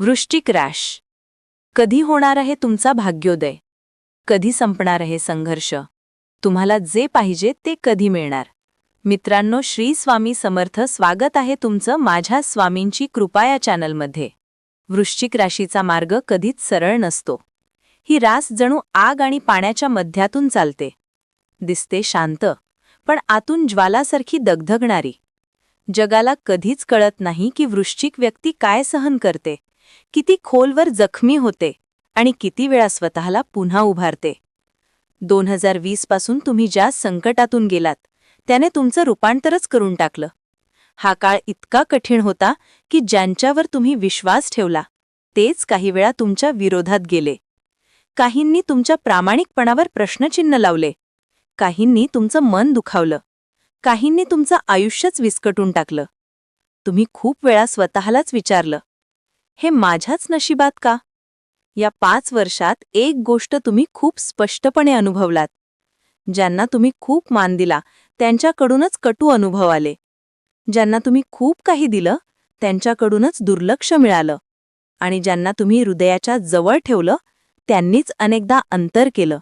वृश्चिक राश. कधी होणार आहे तुमचा भाग्योदय? कधी संपणार आहे संघर्ष? तुम्हाला जे पाहिजे ते कधी मिळणार? मित्रांनो श्री स्वामी समर्थ स्वागत आहे तुमचं माझ्या स्वामींची कृपा या चॅनलमध्ये. वृश्चिक राशीचा मार्ग कधीच सरळ नसतो. ही रास जणू आग आणि पाण्याच्या मध्यातून चालते. दिसते शांत पण आतून ज्वालासारखी दगधगणारी. जगाला कधीच कळत नाही की वृश्चिक व्यक्ती काय सहन करते. किती खोलवर जखमी होते आणि किती वेळा स्वतःला पुन्हा उभारते. दोन हजार वीसपासून तुम्ही ज्या संकटातून गेलात त्याने तुमचं रूपांतरच करून टाकलं. हा काळ इतका कठीण होता की ज्यांच्यावर तुम्ही विश्वास ठेवला तेच काही वेळा तुमच्या विरोधात गेले. काहींनी तुमच्या प्रामाणिकपणावर प्रश्नचिन्ह लावले. काहींनी तुमचं मन दुखावलं. काहींनी तुमचं आयुष्यच विस्कटून टाकलं. तुम्ही खूप वेळा स्वतःलाच विचारलं. हे माझ्याच नशिबात का? या पाच वर्षात एक गोष्ट तुम्ही खूप स्पष्टपणे अनुभवलात. ज्यांना तुम्ही खूप मान दिला त्यांच्याकडूनच कटू अनुभव आले. ज्यांना तुम्ही खूप काही दिलं त्यांच्याकडूनच दुर्लक्ष मिळालं. आणि ज्यांना तुम्ही हृदयाच्या जवळ ठेवलं त्यांनीच अनेकदा अंतर केलं.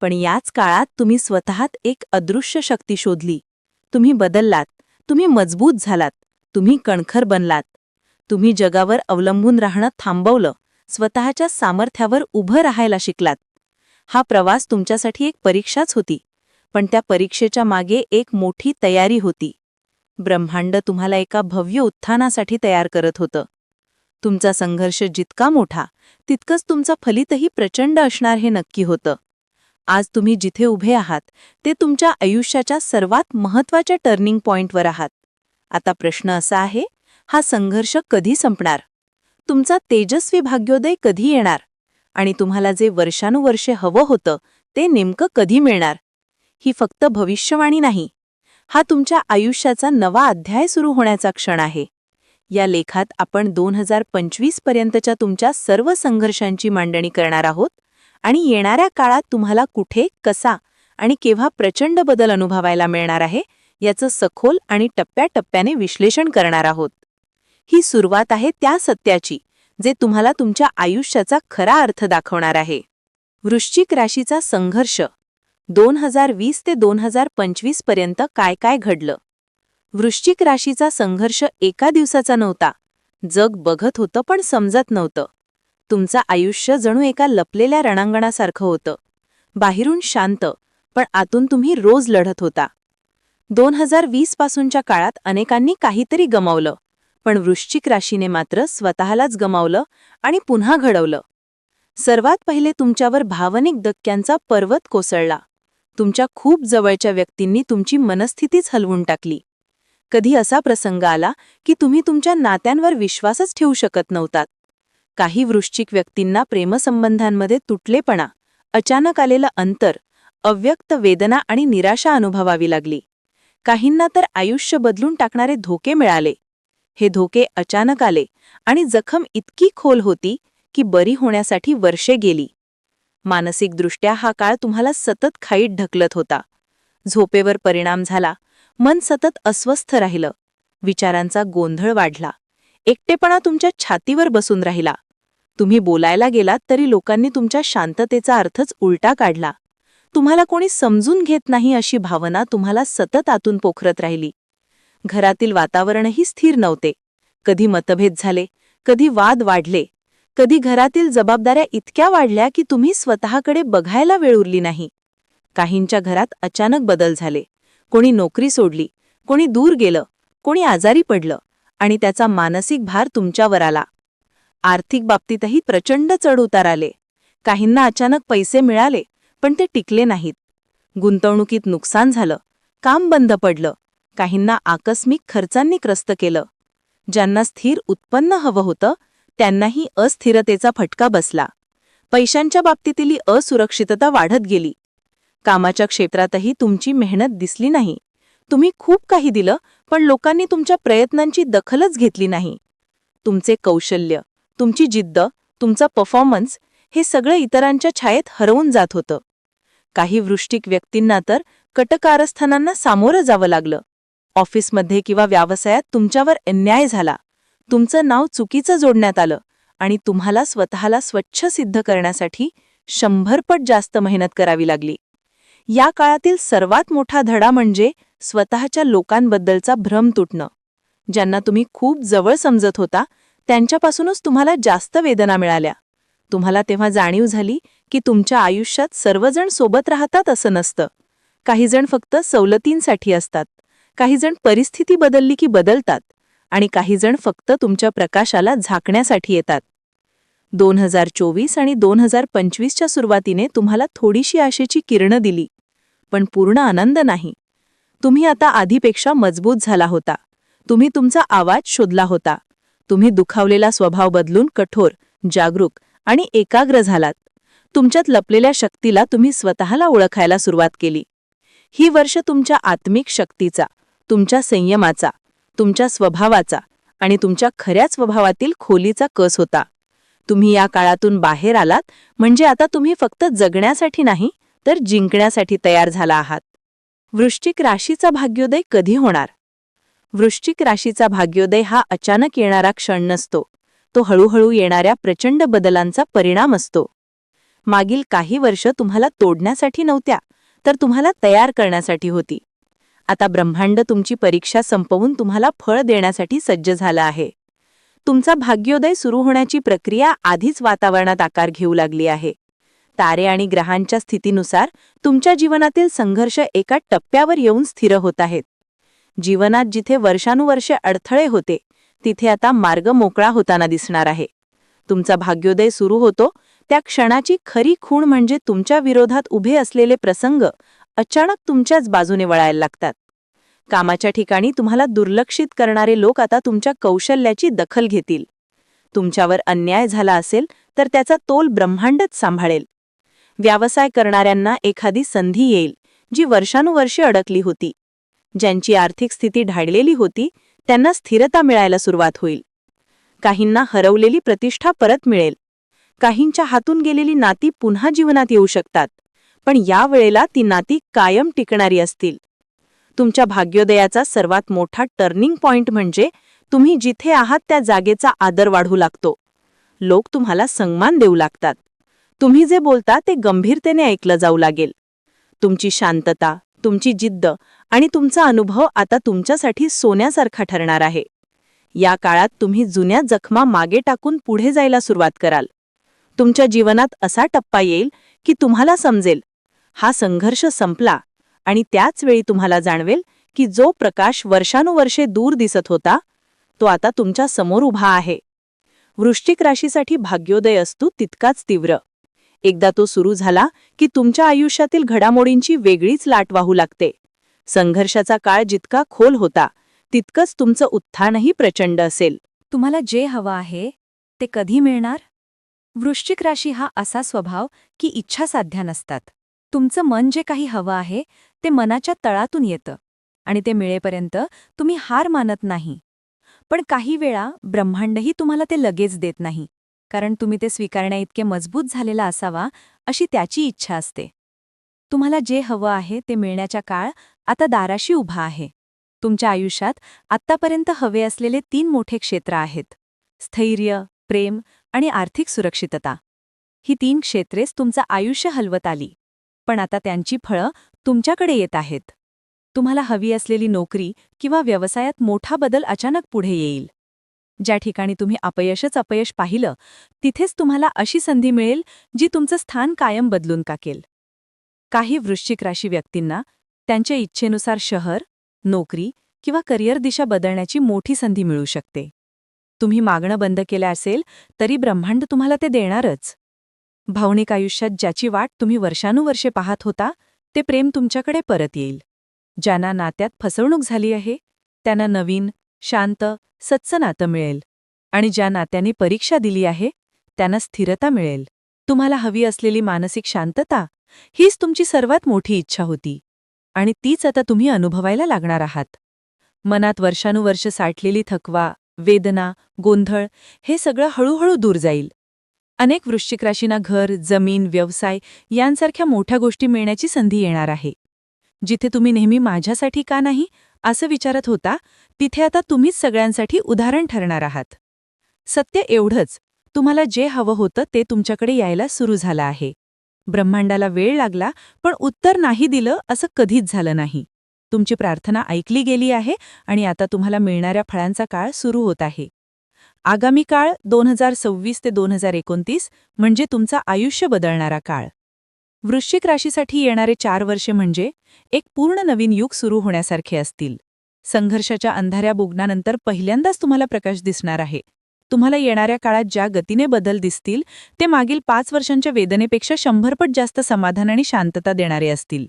पण याच काळात तुम्ही स्वतःत एक अदृश्य शक्ती शोधली. तुम्ही बदललात तुम्ही मजबूत झालात तुम्ही कणखर बनलात. तुम्ही जगावर अवलंबून राहणं थांबवलं स्वतःच्या सामर्थ्यावर उभं राहायला शिकलात. हा प्रवास तुमच्यासाठी एक परीक्षाच होती पण त्या परीक्षेच्या मागे एक मोठी तयारी होती. ब्रह्मांड तुम्हाला एका भव्य उत्थानासाठी तयार करत होतं. तुमचा संघर्ष जितका मोठा तितकंच तुमचं फलितही प्रचंड असणार हे नक्की होतं. आज तुम्ही जिथे उभे आहात ते तुमच्या आयुष्याच्या सर्वात महत्त्वाच्या टर्निंग पॉइंटवर आहात. आता प्रश्न असा आहे हा संघर्ष कधी संपणार? तुमचा तेजस्वी भाग्योदय कधी येणार? आणि तुम्हाला जे वर्षानुवर्षे हवं होतं ते नेमकं कधी मिळणार? ही फक्त भविष्यवाणी नाही. हा तुमच्या आयुष्याचा नवा अध्याय सुरू होण्याचा क्षण आहे. या लेखात आपण दोन हजार पंचवीस पर्यंतच्या तुमच्या सर्व संघर्षांची मांडणी करणार आहोत आणि येणाऱ्या काळात तुम्हाला कुठे कसा आणि केव्हा प्रचंड बदल अनुभवायला मिळणार आहे याचं सखोल आणि टप्प्याटप्प्याने विश्लेषण करणार आहोत. ही सुरुवात आहे त्या सत्याची जे तुम्हाला तुमच्या आयुष्याचा खरा अर्थ दाखवणार आहे. वृश्चिक राशीचा संघर्ष. दोन हजार वीस ते दोन हजार पंचवीसपर्यंत काय काय घडलं? वृश्चिक राशीचा संघर्ष एका दिवसाचा नव्हता. जग बघत होतं पण समजत नव्हतं. तुमचं आयुष्य जणू एका लपलेल्या रणांगणासारखं होतं. बाहेरून शांत पण आतून तुम्ही रोज लढत होता. दोन हजार वीस पासूनच्या काळात अनेकांनी काहीतरी गमावलं. पण वृश्चिक राशीने मात्र स्वतःलाच गमावलं आणि पुन्हा घडवलं. सर्वात पहिले तुमच्यावर भावनिक धक्क्यांचा पर्वत कोसळला. तुमच्या खूप जवळच्या व्यक्तींनी तुमची मनस्थितीच हलवून टाकली. कधी असा प्रसंग आला की तुम्ही तुमच्या नात्यांवर विश्वासच ठेवू शकत नव्हतात. काही वृश्चिक व्यक्तींना प्रेमसंबंधांमध्ये तुटलेपणा अचानक आलेलं अंतर अव्यक्त वेदना आणि निराशा अनुभवावी लागली. काहींना तर आयुष्य बदलून टाकणारे धोके मिळाले. हे धोके अचानक आले आणि जखम इतकी खोल होती की बरी होण्यासाठी वर्षे गेली. मानसिकदृष्ट्या हा काळ तुम्हाला सतत खाईत ढकलत होता. झोपेवर परिणाम झाला मन सतत अस्वस्थ राहिलं विचारांचा गोंधळ वाढला एकटेपणा तुमच्या छातीवर बसून राहिला. तुम्ही बोलायला गेलात तरी लोकांनी तुमच्या शांततेचा अर्थच उलटा काढला. तुम्हाला कोणी समजून घेत नाही अशी भावना तुम्हाला सतत आतून पोखरत राहिली. घरातील वातावरणही स्थिर नव्हते. कधी मतभेद झाले कधी वाद वाढले कधी घरातील जबाबदाऱ्या इतक्या वाढल्या की तुम्ही स्वतःकडे बघायला वेळ उरली नाही. काहींच्या घरात अचानक बदल झाले. कोणी नोकरी सोडली कोणी दूर गेलं कोणी आजारी पडलं आणि त्याचा मानसिक भार तुमच्यावर आला. आर्थिक बाबतीतही प्रचंड चढउतार आले. काहींना अचानक पैसे मिळाले पण ते टिकले नाहीत. गुंतवणुकीत नुकसान झालं काम बंद पडलं काहींना आकस्मिक खर्चांनी त्रस्त केलं. ज्यांना स्थिर उत्पन्न हवं होतं त्यांनाही अस्थिरतेचा फटका बसला. पैशांच्या बाबतीतली असुरक्षितता वाढत गेली. कामाच्या क्षेत्रातही तुमची मेहनत दिसली नाही. तुम्ही खूप काही दिलं पण लोकांनी तुमच्या प्रयत्नांची दखलच घेतली नाही. तुमचे कौशल्य तुमची जिद्द तुमचा परफॉर्मन्स हे सगळं इतरांच्या छायेत हरवून जात होतं. काही वृष्टिक व्यक्तींना तर कटकारस्थानांना सामोरं जावं लागलं. ऑफिसमध्ये किंवा व्यवसायात तुमच्यावर अन्याय झाला. तुमचं नाव चुकीचं जोडण्यात आलं आणि तुम्हाला स्वतःला स्वच्छ सिद्ध करण्यासाठी शंभरपट जास्त मेहनत करावी लागली. या काळातील सर्वात मोठा धडा म्हणजे स्वतःच्या लोकांबद्दलचा भ्रम तुटणं. ज्यांना तुम्ही खूप जवळ समजत होता त्यांच्यापासूनच तुम्हाला जास्त वेदना मिळाल्या. तुम्हाला तेव्हा जाणीव झाली की तुमच्या आयुष्यात सर्वजण सोबत राहतात असं नसतं. काहीजण फक्त सवलतींसाठी असतात. काहीजण परिस्थिती बदलली की बदलतात आणि काहीजण फक्त तुमच्या प्रकाशाला झाकण्यासाठी येतात. दोन हजार चोवीस आणि दोन हजार पंचवीसच्या सुरुवातीने तुम्हाला थोडीशी आशेची किरणं दिली पण पूर्ण आनंद नाही. तुम्ही आता आधीपेक्षा मजबूत झाला होता. तुम्ही तुमचा आवाज शोधला होता. तुम्ही दुखावलेला स्वभाव बदलून कठोर जागरूक आणि एकाग्र झालात. तुमच्यात लपलेल्या शक्तीला तुम्ही स्वतःला ओळखायला सुरुवात केली. ही वर्ष तुमच्या आत्मिक शक्तीचा तुमच्या संयमाचा तुमच्या स्वभावाचा आणि तुमच्या खऱ्या स्वभावातील खोलीचा कस होता. तुम्ही या काळातून बाहेर आलात म्हणजे आता तुम्ही फक्त जगण्यासाठी नाही तर जिंकण्यासाठी तयार झाला आहात. वृश्चिक राशीचा भाग्योदय कधी होणार? वृश्चिक राशीचा भाग्योदय हा अचानक येणारा क्षण नसतो. तो हळूहळू येणाऱ्या प्रचंड बदलांचा परिणाम असतो. मागील काही वर्ष तुम्हाला तोडण्यासाठी नव्हत्या तर तुम्हाला तयार करण्यासाठी होती. आता ब्रह्मांड तुमची परीक्षा संपवून तुम्हाला फळ देण्यासाठी सज्ज झालं आहे. तुमचा भाग्योदय सुरू होण्याची प्रक्रिया आधीच वातावरणात आकार घेऊ लागली आहे. तारे आणि ग्रहांच्या स्थितीनुसार तुमच्या जीवनातील संघर्ष एका टप्प्यावर येऊन स्थिर होत आहेत. जीवनात जिथे वर्षानुवर्षे अडथळे होते तिथे आता मार्ग मोकळा होताना दिसणार आहे. तुमचा भाग्योदय सुरू होतो त्या क्षणाची खरी खूण म्हणजे तुमच्या विरोधात उभे असलेले प्रसंग अचानक तुमच्याच बाजूने वळायला लागतात. कामाच्या ठिकाणी तुम्हाला दुर्लक्षित करणारे लोक आता तुमच्या कौशल्याची दखल घेतील. तुमच्यावर अन्याय झाला असेल तर त्याचा तोल ब्रह्मांडच सांभाळेल. व्यवसाय करणाऱ्यांना एखादी संधी येईल जी वर्षानुवर्षे अडकली होती. ज्यांची आर्थिक स्थिती ढाळलेली होती त्यांना स्थिरता मिळायला सुरुवात होईल. काहींना हरवलेली प्रतिष्ठा परत मिळेल. काहींच्या हातून गेलेली नाती पुन्हा जीवनात येऊ शकतात. पण या वेळेला ती नाती कायम टिकणारी असतील. तुमच्या भाग्योदयाचा सर्वात मोठा टर्निंग पॉइंट म्हणजे तुम्ही जिथे आहात त्या जागेचा आदर वाढू लागतो. लोक तुम्हाला सन्मान देऊ लागतात. तुम्ही जे बोलता ते गंभीरतेने ऐकलं जाऊ लागेल. तुमची शांतता तुमची जिद्द आणि तुमचा अनुभव आता तुमच्यासाठी सोन्यासारखा ठरणार आहे. या काळात तुम्ही जुन्या जखमा मागे टाकून पुढे जायला सुरुवात कराल. तुमच्या जीवनात असा टप्पा येईल की तुम्हाला समजेल हा संघर्ष संपला आणि त्याच वेळी तुम्हाला जाणवेल की जो प्रकाश वर्षानुवर्षे दूर दिसत होता तो आता तुमच्यासमोर उभा आहे. वृश्चिक राशीसाठी भाग्योदय असतो तितकाच तीव्र. एकदा तो सुरू झाला की तुमच्या आयुष्यातील घडामोडींची वेगळीच लाट वाहू लागते. संघर्षाचा काळ जितका खोल होता तितकंच तुमचं उत्थानही प्रचंड असेल. तुम्हाला जे हवं आहे ते कधी मिळणार? वृश्चिक राशी हा असा स्वभाव की इच्छा साध्या नसतात. तुमचं मन जे काही हवं आहे ते मनाच्या तळातून येतं. आणि ते मिळेपर्यंत तुम्ही हार मानत नाही. पण काही वेळा ब्रह्मांडही तुम्हाला ते लगेच देत नाही. कारण तुम्ही ते स्वीकारण्याइतके मजबूत झालेला असावा अशी त्याची इच्छा असते. तुम्हाला जे हवं आहे ते मिळण्याच्या काळ आता दाराशी उभा आहे. तुमच्या आयुष्यात आत्तापर्यंत हवे असलेले तीन मोठे क्षेत्र आहेत. स्थैर्य प्रेम आणि आर्थिक सुरक्षितता. ही तीन क्षेत्रेच तुमचं आयुष्य हलवत आली. पण आता त्यांची फळं तुमच्याकडे येत आहेत. तुम्हाला हवी असलेली नोकरी किंवा व्यवसायात मोठा बदल अचानक पुढे येईल. ज्या ठिकाणी तुम्ही अपयशच अपयश पाहिलं तिथेच तुम्हाला अशी संधी मिळेल जी तुमचं स्थान कायम बदलून टाकेल काही वृश्चिक राशी व्यक्तींना त्यांच्या इच्छेनुसार शहर नोकरी किंवा करिअर दिशा बदलण्याची मोठी संधी मिळू शकते. तुम्ही मागणं बंद केलं असेल तरी ब्रह्मांड तुम्हाला ते देणारच. भावनिक आयुष्यात ज्याची वाट तुम्ही वर्षानुवर्षे पाहत होता ते प्रेम तुमच्याकडे परत येईल. ज्यांना नात्यात फसवणूक झाली आहे त्यांना नवीन शांत सच्च नातं मिळेल. आणि ज्या नात्यांनी परीक्षा दिली आहे त्यांना स्थिरता मिळेल. तुम्हाला हवी असलेली मानसिक शांतता हीच तुमची सर्वात मोठी इच्छा होती. आणि तीच आता तुम्ही अनुभवायला लागणार आहात. मनात वर्षानुवर्ष साठलेली थकवा वेदना गोंधळ हे सगळं हळूहळू दूर जाईल. अनेक वृश्चिक राशींना घर जमीन व्यवसाय यांसारख्या मोठ्या गोष्टी मिळण्याची संधी येणार आहे. जिथे तुम्ही नेहमी माझ्यासाठी का नाही असं विचारत होता तिथे आता तुम्हीच सगळ्यांसाठी उदाहरण ठरणार आहात. सत्य एवढंच तुम्हाला जे हवं होतं ते तुमच्याकडे यायला सुरू झालं आहे. ब्रह्मांडाला वेळ लागला पण उत्तर नाही दिलं असं कधीच झालं नाही. तुमची प्रार्थना ऐकली गेली आहे आणि आता तुम्हाला मिळणाऱ्या फळांचा काळ सुरू होत आहे. आगामी काळ दोन हजार सव्वीस ते दोन हजार एकोणतीस म्हणजे तुमचा आयुष्य बदलणारा काळ. वृश्चिक राशीसाठी येणारे चार वर्षे म्हणजे एक पूर्ण नवीन युग सुरू होण्यासारखे असतील. संघर्षाच्या अंधाऱ्या बुगणानंतर पहिल्यांदाच तुम्हाला प्रकाश दिसणार आहे. तुम्हाला येणाऱ्या काळात ज्या गतीने बदल दिसतील ते मागील पाच वर्षांच्या वेदनेपेक्षा शंभरपट जास्त समाधान आणि शांतता देणारे असतील.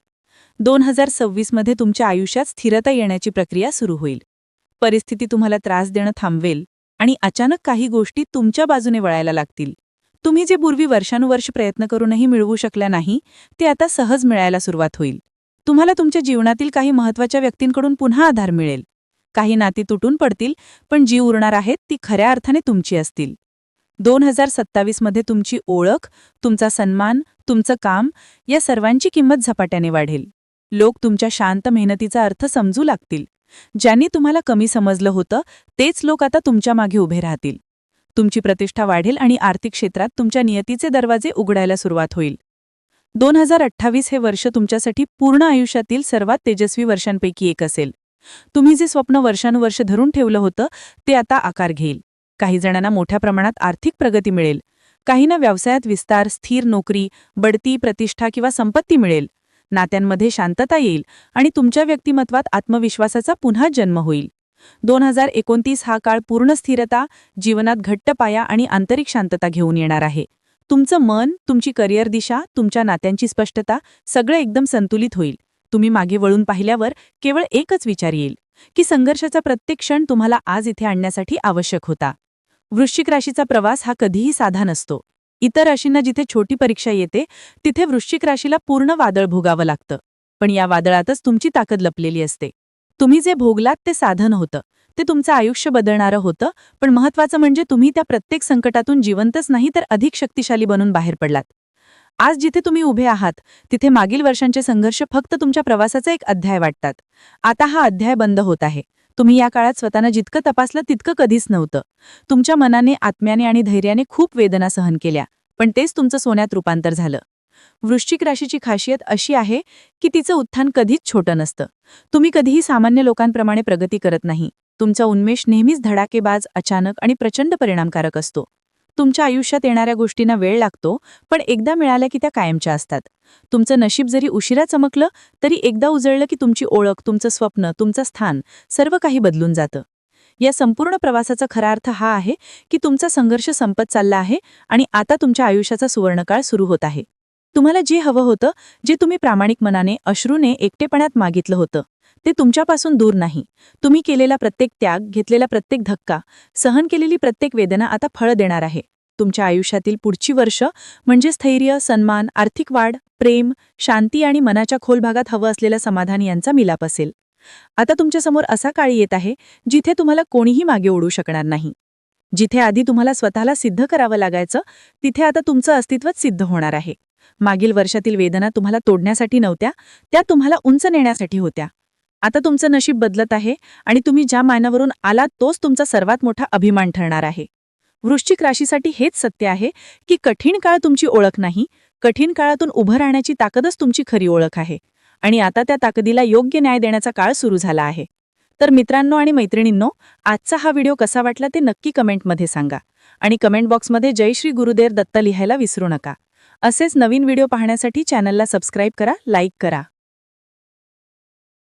दोन हजार सव्वीसमध्ये तुमच्या आयुष्यात स्थिरता येण्याची प्रक्रिया सुरू होईल. परिस्थिती तुम्हाला त्रास देणं थांबवेल आणि अचानक काही गोष्टी तुमच्या बाजूने वळायला लागतील. तुम्ही जे पूर्वी वर्षानुवर्ष प्रयत्न करूनही मिळवू शकल्या नाही ते आता सहज मिळायला सुरुवात होईल. तुम्हाला तुमच्या जीवनातील काही महत्त्वाच्या व्यक्तींकडून पुन्हा आधार मिळेल. काही नाती तुटून पडतील पण जी उरणार आहेत ती खऱ्या अर्थाने तुमची असतील. दोन हजार सत्तावीसमध्ये तुमची ओळख तुमचा सन्मान तुमचं काम या सर्वांची किंमत झपाट्याने वाढेल. लोक तुमच्या शांत मेहनतीचा अर्थ समजू लागतील. ज्यांनी तुम्हाला कमी समजलं होतं तेच लोक आता तुमच्या मागे उभे राहतील. तुमची प्रतिष्ठा वाढेल आणि आर्थिक क्षेत्रात तुमच्या नियतीचे दरवाजे उघडायला सुरुवात होईल. दोन हजार अठ्ठावीस हे वर्ष तुमच्यासाठी पूर्ण आयुष्यातील सर्वात तेजस्वी वर्षांपैकी एक असेल. तुम्ही जे स्वप्न वर्षानुवर्ष धरून ठेवलं होतं ते आता आकार घेईल. काही जणांना मोठ्या प्रमाणात आर्थिक प्रगती मिळेल. काहींना व्यवसायात विस्तार स्थिर नोकरी बढती प्रतिष्ठा किंवा संपत्ती मिळेल. नात्यांमध्ये शांतता येईल आणि तुमच्या व्यक्तिमत्वात आत्मविश्वासाचा पुन्हा जन्म होईल. दोन हजार एकोणतीस हा काळ पूर्ण स्थिरता जीवनात घट्ट पाया आणि आंतरिक शांतता घेऊन येणार आहे. तुमचं मन तुमची करिअर दिशा तुमच्या नात्यांची स्पष्टता सगळं एकदम संतुलित होईल. तुम्ही मागे वळून पाहिल्यावर केवळ एकच विचार येईल की संघर्षाचा प्रत्येक क्षण तुम्हाला आज इथे आणण्यासाठी आवश्यक होता. वृश्चिक राशीचा प्रवास हा कधीही साधा नसतो. इतर राशींना जिथे छोटी परीक्षा येते तिथे वृश्चिक राशीला पूर्ण वादळ भोगावं लागतं. पण या वादळातच तुमची ताकद लपलेली असते. तुम्ही जे भोगलात ते साधन होतं. ते तुमचं आयुष्य बदलणारं होतं पण महत्वाचं म्हणजे तुम्ही त्या प्रत्येक संकटातून जिवंतच नाही तर अधिक शक्तिशाली बनून बाहेर पडलात. आज जिथे तुम्ही उभे आहात तिथे मागील वर्षांचे संघर्ष फक्त तुमच्या प्रवासाचा एक अध्याय वाटतात. आता हा अध्याय बंद होत आहे. तुम्ही या काळात स्वतःनं जितकं तपासलं तितकं कधीच नव्हतं. तुमच्या मनाने आत्म्याने आणि धैर्याने खूप वेदना सहन केल्या पण तेच तुमचं सोन्यात रूपांतर झालं. वृश्चिक राशीची खासियत अशी आहे की तिचं उत्थान कधीच छोटं नसतं. तुम्ही कधीही सामान्य लोकांप्रमाणे प्रगती करत नाही. तुमचा उन्मेष नेहमीच धडाकेबाज अचानक आणि प्रचंड परिणामकारक असतो. तुमच्या आयुष्यात येणाऱ्या गोष्टींना वेळ लागतो पण एकदा मिळाल्या की त्या कायमच्या असतात. तुमचं नशीब जरी उशिरा चमकलं तरी एकदा उजळलं की तुमची ओळख तुमचं स्वप्न तुमचं स्थान सर्व काही बदलून जातं. या संपूर्ण प्रवासाचा खरा अर्थ हा आहे की तुमचा संघर्ष संपत चालला आहे आणि आता तुमच्या आयुष्याचा सुवर्णकाळ सुरू होत आहे. तुम्हाला जे हवं होतं जे तुम्ही प्रामाणिक मनाने अश्रूने एकटेपणात मागितलं होतं ते तुमच्यापासून दूर नाही. तुम्ही केलेला प्रत्येक त्याग घेतलेला प्रत्येक धक्का सहन केलेली प्रत्येक वेदना आता फळ देणार आहे. तुमच्या आयुष्यातील पुढची वर्ष म्हणजे स्थैर्य सन्मान आर्थिक वाढ प्रेम शांती आणि मनाच्या खोल भागात हवं असलेलं समाधान यांचा मिलाप असेल. आता तुमच्यासमोर असा काळ येत आहे जिथे तुम्हाला कोणीही मागे ओढू शकणार नाही. जिथे आधी तुम्हाला स्वतःला सिद्ध करावं लागायचं तिथे आता तुमचं अस्तित्वच सिद्ध होणार आहे. मागील वर्षातील वेदना तुम्हाला तोडण्यासाठी नव्हत्या त्या तुम्हाला उंच नेण्यासाठी होत्या. आता तुमचं नशीब बदलत आहे आणि तुम्ही ज्या मानावरून आलात तोच तुमचा सर्वात मोठा अभिमान ठरणार आहे. वृश्चिक राशीसाठी हेच सत्य आहे की कठीण काळ तुमची ओळख नाही कठीण काळातून उभं राहण्याची ताकदच तुमची खरी ओळख आहे आणि आता त्या ताकदीला योग्य न्याय देण्याचा काळ सुरू झाला आहे. तर मित्रांनो आणि मैत्रिणींनो आजचा हा व्हिडिओ कसा वाटला ते नक्की कमेंटमध्ये सांगा आणि कमेंट बॉक्समध्ये जय श्री गुरुदेव दत्त लिहायला विसरू नका. असेच नवीन व्हिडिओ पाहण्यासाठी चॅनलला सबस्क्राईब करा लाईक करा.